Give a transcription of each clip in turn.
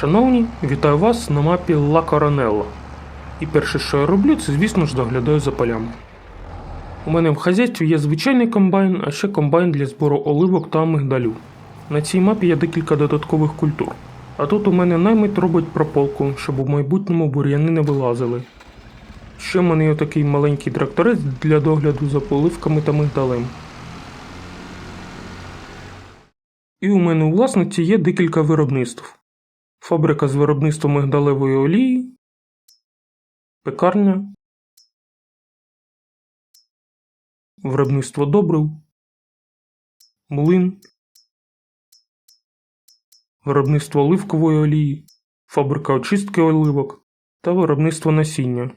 Шановні, вітаю вас на мапі Ла Коронелла. І перше, що я роблю, це, звісно ж, доглядаю за полями. У мене в хазяйстві є звичайний комбайн, а ще комбайн для збору оливок та мигдалю. На цій мапі є декілька додаткових культур. А тут у мене наймит робить прополку, щоб у майбутньому бур'яни не вилазили. Ще в мене є такий маленький тракторець для догляду за поливками та мигдалем. І у мене у власниці є декілька виробництв. Фабрика з виробництва мигдалевої олії, пекарня, виробництво добрив, млин, виробництво оливкової олії, фабрика очистки оливок та виробництво насіння.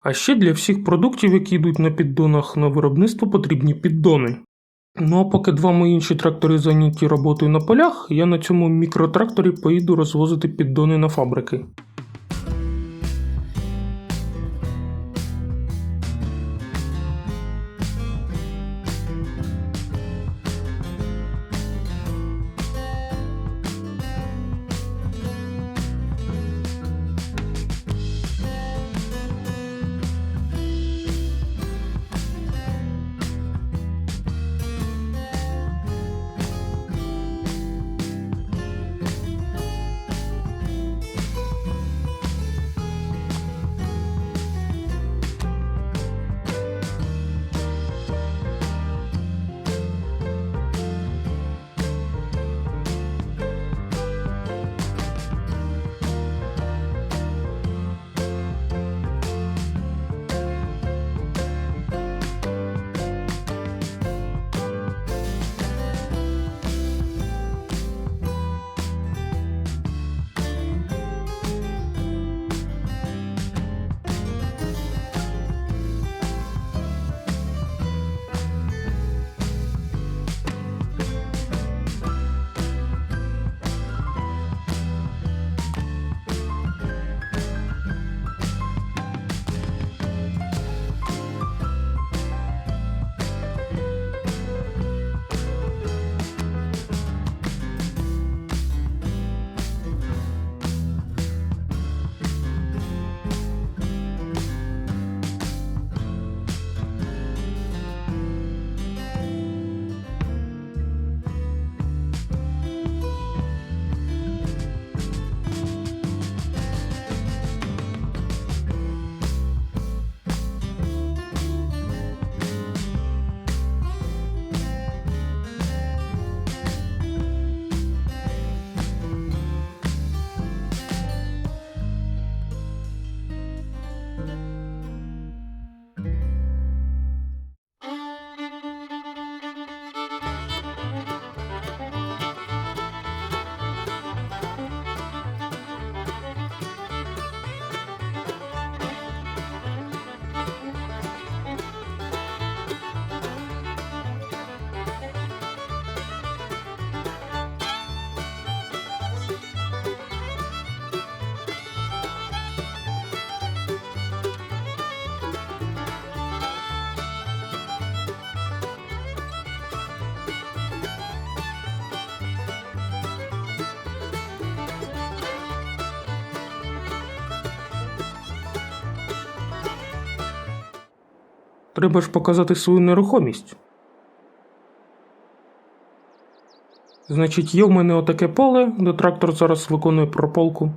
А ще для всіх продуктів, які йдуть на піддонах на виробництво, потрібні піддони. Ну а поки два мої інші трактори зайняті роботою на полях, я на цьому мікротракторі поїду розвозити піддони на фабрики. Треба ж показати свою нерухомість. Значить, є в мене отаке поле, де трактор зараз виконує прополку.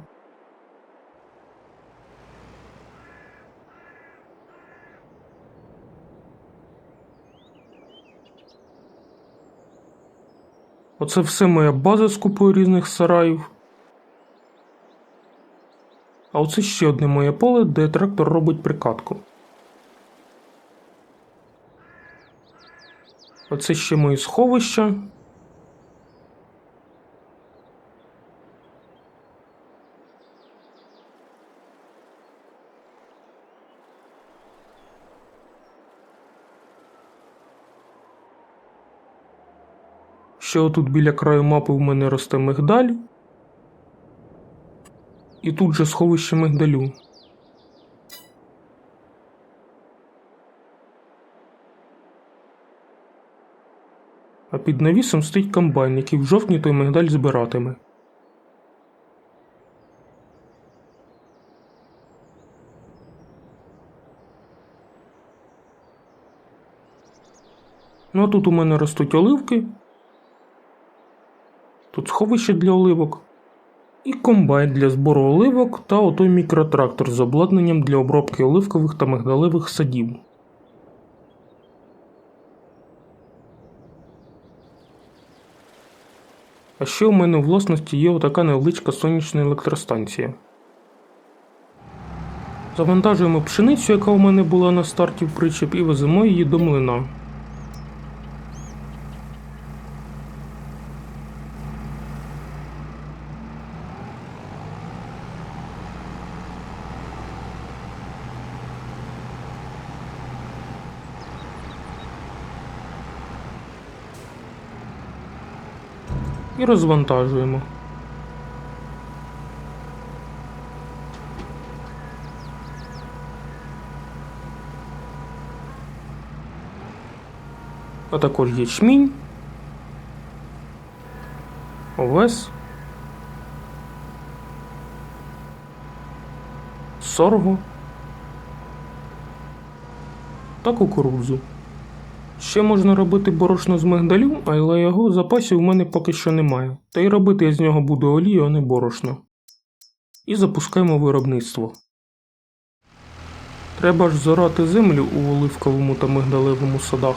Оце все моя база з купою різних сараїв. А оце ще одне моє поле, де трактор робить прикатку. Оце ще мої сховища. Ще отут біля краю мапи в мене росте мигдаль. І тут же сховище мигдалю. А під навісом стоїть комбайн, який в жовтні той мигдаль збиратиме. Ну а тут у мене ростуть оливки. Тут сховище для оливок. І комбайн для збору оливок та отой мікротрактор з обладнанням для обробки оливкових та мигдалевих садів. А ще у мене у власності є отака невеличка сонячна електростанція. Завантажуємо пшеницю, яка у мене була на старті в причеп, і веземо її до млина. Розвантажуємо. А також ячмінь, овес, сорго та кукурудзу. Ще можна робити борошно з мигдалю, але його в запасі в мене поки що немає. Та й робити я з нього буду олію, а не борошно. І запускаємо виробництво. Треба ж зорати землю у оливковому та мигдалевому садах.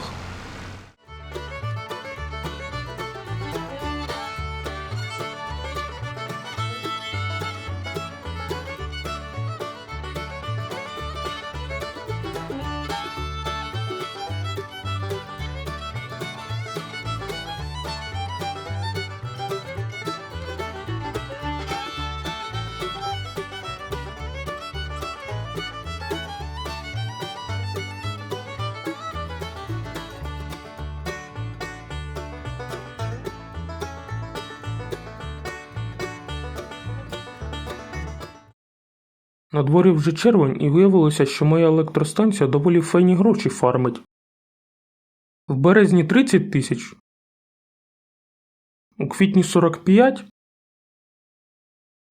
На дворі вже червень і виявилося, що моя електростанція доволі файні гроші фармить. В березні 30 тисяч, у квітні 45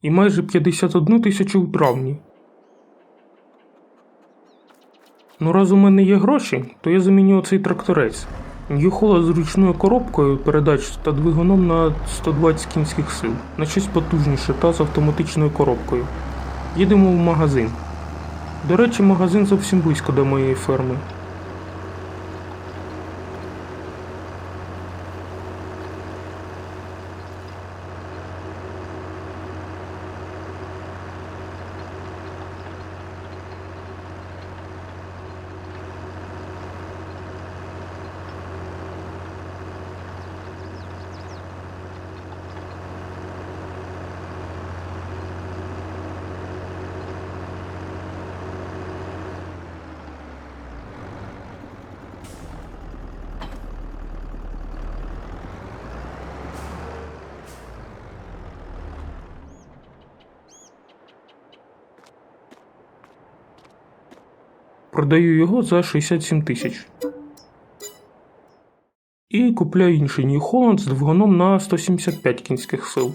і майже 51 тисячу у травні. Ну, раз у мене є гроші, то я заміню оцей тракторець. Ньюхола з ручною коробкою передач та двигуном на 120 кінських сил, на щось потужніше та з автоматичною коробкою. Їдемо в магазин. До речі, магазин зовсім близько до моєї ферми. Продаю його за 67 тисяч. І купляю інший New Holland з двигуном на 175 кінських сил.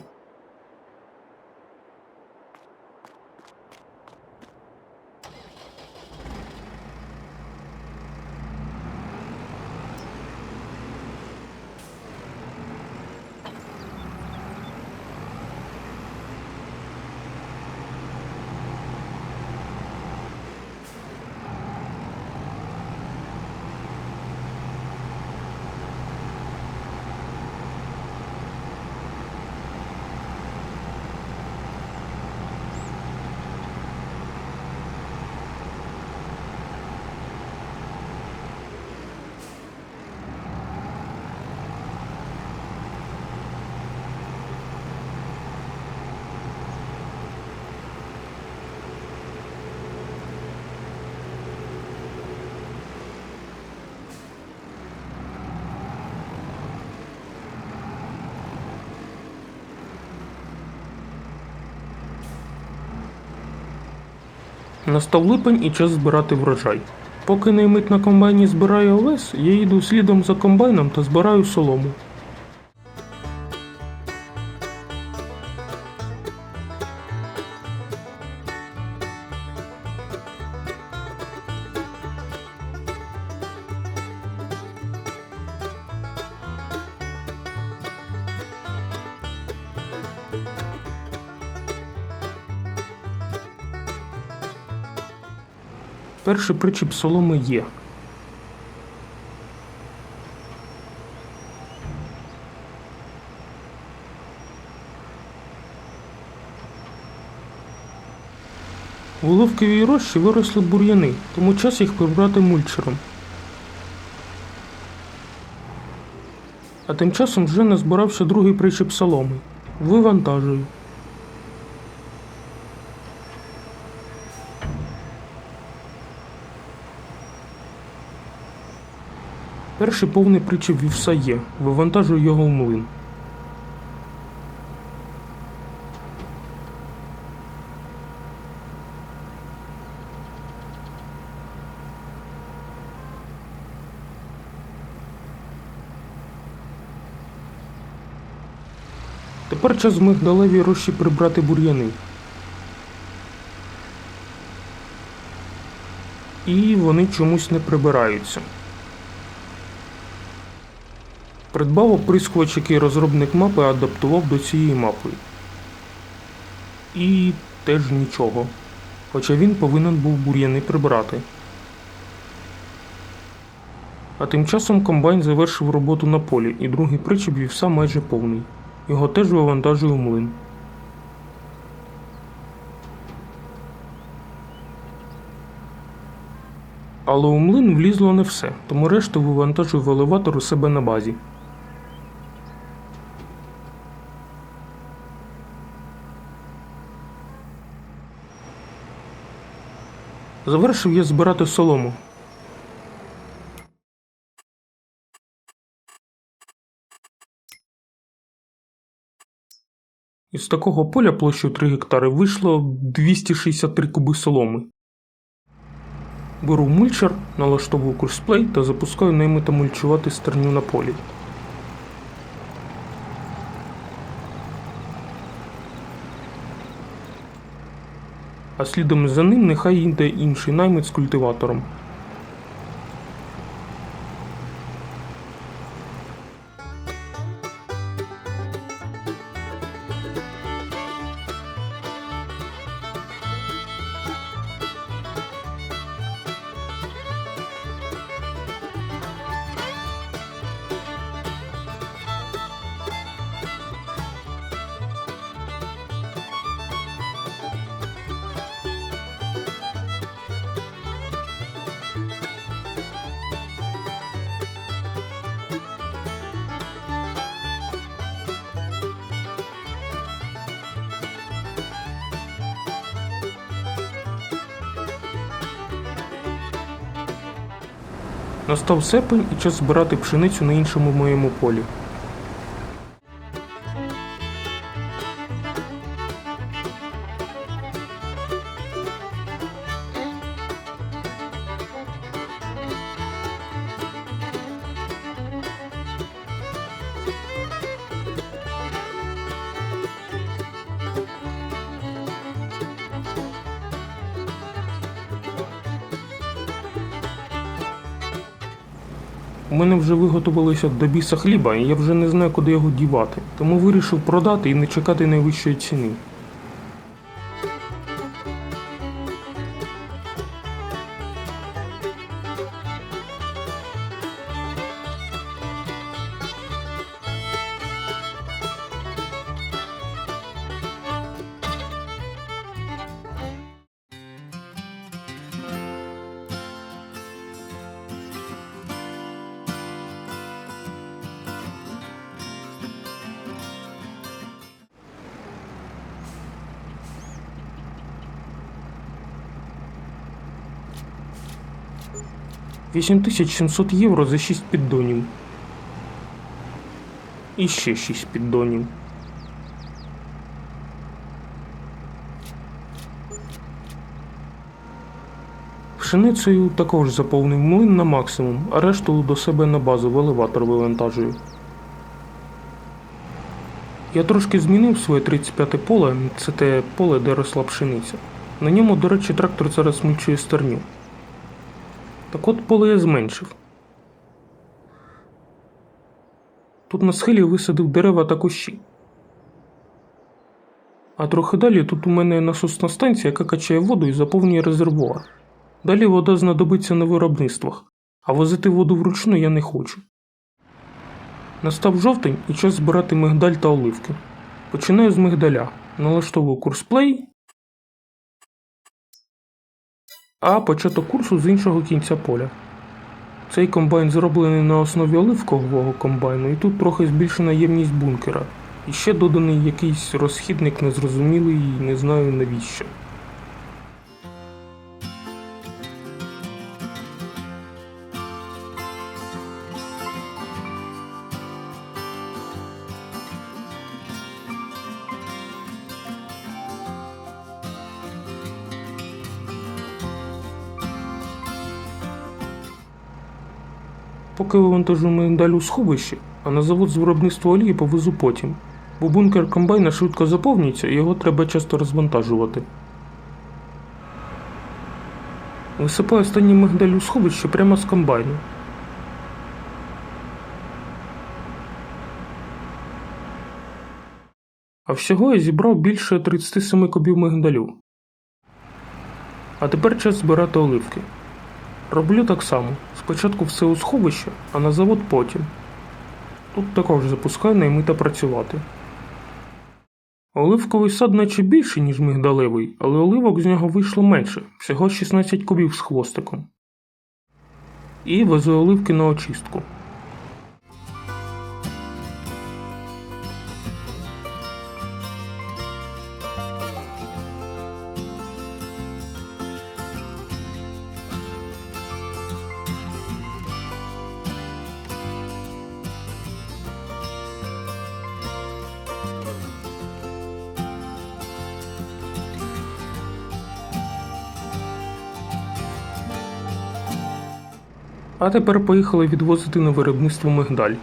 Настав липень і час збирати врожай. Поки наймит на комбайні збирає овес, я їду слідом за комбайном та збираю солому. Перший причіп соломи є. В Головковій рощі виросли бур'яни, тому час їх прибрати мульчером. А тим часом вже назбирався другий причіп соломи. Вивантажую. Перший повний причіп вівса є. Вивантажую його в млин. Тепер час в мигдалевій рощі прибрати бур'яни. І вони чомусь не прибираються. Придбав оприскувач, який розробник мапи адаптував до цієї мапи. І теж нічого. Хоча він повинен був бур'яни прибрати. А тим часом комбайн завершив роботу на полі, і другий причіп вівса майже повний. Його теж вивантажує млин. Але у млин влізло не все, тому решту вивантажую в елеватор у себе на базі. Завершив я збирати солому. Із такого поля площею 3 гектари вийшло 263 куби соломи. Беру мульчер, налаштовую курсплей та запускаю наймита мульчувати стерню на полі. А слідом за ним нехай йде інший наймит з культиватором. Настав серпень і час збирати пшеницю на іншому моєму полі. Виготовилося до біса хліба, і я вже не знаю, куди його дівати, тому вирішив продати і не чекати найвищої ціни. – 8700 євро за 6 піддонів. І ще 6 піддонів. Пшеницею також заповнив млин на максимум, а решту до себе на базу в елеватор вивантажую. Я трошки змінив своє 35 поле, це те поле, де росла пшениця. На ньому, до речі, трактор зараз мульчує стерню. Так от поле я зменшив. Тут на схилі висадив дерева та кущі. А трохи далі тут у мене насосна станція, яка качає воду і заповнює резервуар. Далі вода знадобиться на виробництвах, а возити воду вручну я не хочу. Настав жовтень і час збирати мигдаль та оливки. Починаю з мигдаля, налаштовую курс а початок курсу з іншого кінця поля. Цей комбайн зроблений на основі оливкового комбайну, і тут трохи збільшена ємність бункера. І ще доданий якийсь розхідник незрозумілий і не знаю навіщо. Поки вивантажу мигдаль у сховище, а на завод з виробництва олії повезу потім, бо бункер комбайна швидко заповнюється і його треба часто розвантажувати. Висипаю останній мигдаль у сховище прямо з комбайну. А всього я зібрав більше 37 кубів мигдалю. А тепер час збирати оливки. Роблю так само. Спочатку все у сховище, а на завод потім. Тут також запускаю наймита працювати. Оливковий сад наче більший, ніж мигдалевий, але оливок з нього вийшло менше, всього 16 кубів з хвостиком. І везу оливки на очистку. А тепер поїхали відвозити на виробництво мигдаль.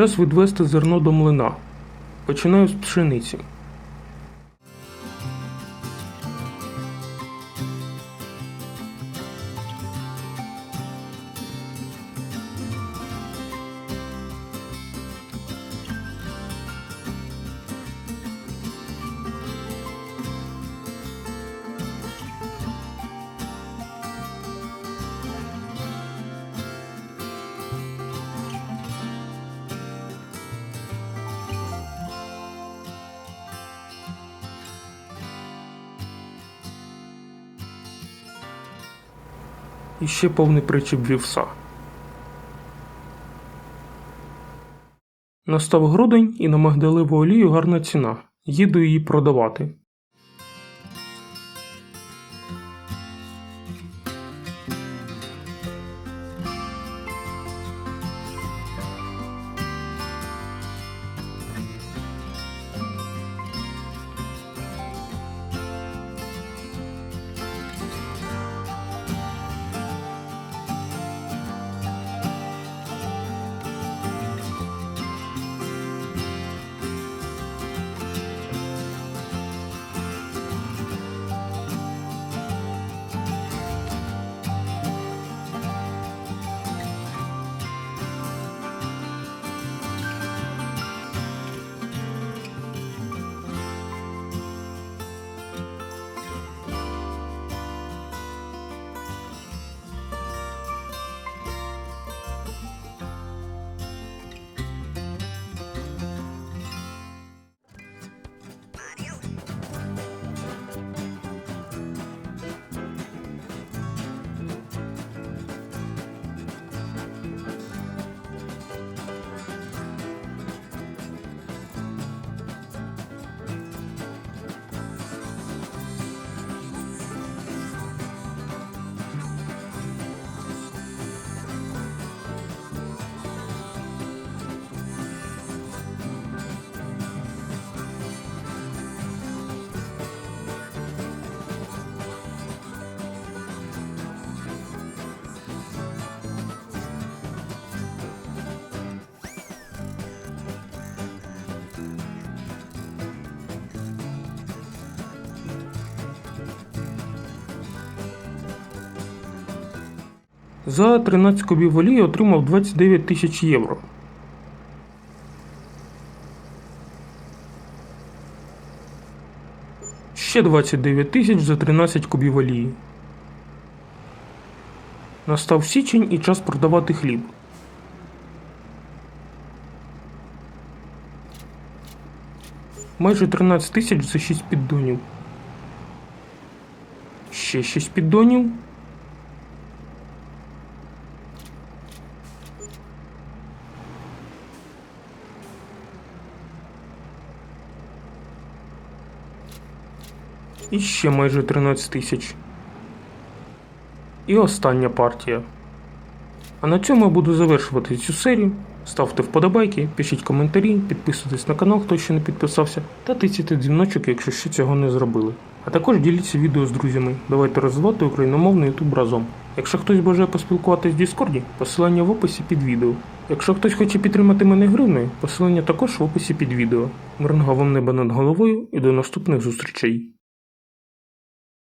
Час відвести зерно до млина. Починаю з пшениці. І ще повний причіп вівса. Настав грудень і на мигдалеву олію гарна ціна. Їду її продавати. За 13 кубів олії отримав 29 тисяч євро. Ще 29 тисяч за 13 кубів олії. Настав січень і час продавати хліб. Майже 13 тисяч за 6 піддонів. Ще 6 піддонів. І ще майже 13 тисяч. І остання партія. А на цьому я буду завершувати цю серію. Ставте вподобайки, пишіть коментарі, підписуйтесь на канал, хто ще не підписався, та тицяйте дзвіночок, якщо ще цього не зробили. А також діліться відео з друзями. Давайте розвивати україномовний YouTube разом. Якщо хтось бажає поспілкуватись в Діскорді, посилання в описі під відео. Якщо хтось хоче підтримати мене гривнею, посилання також в описі під відео. Мирного вам неба над головою і до наступних зустрічей.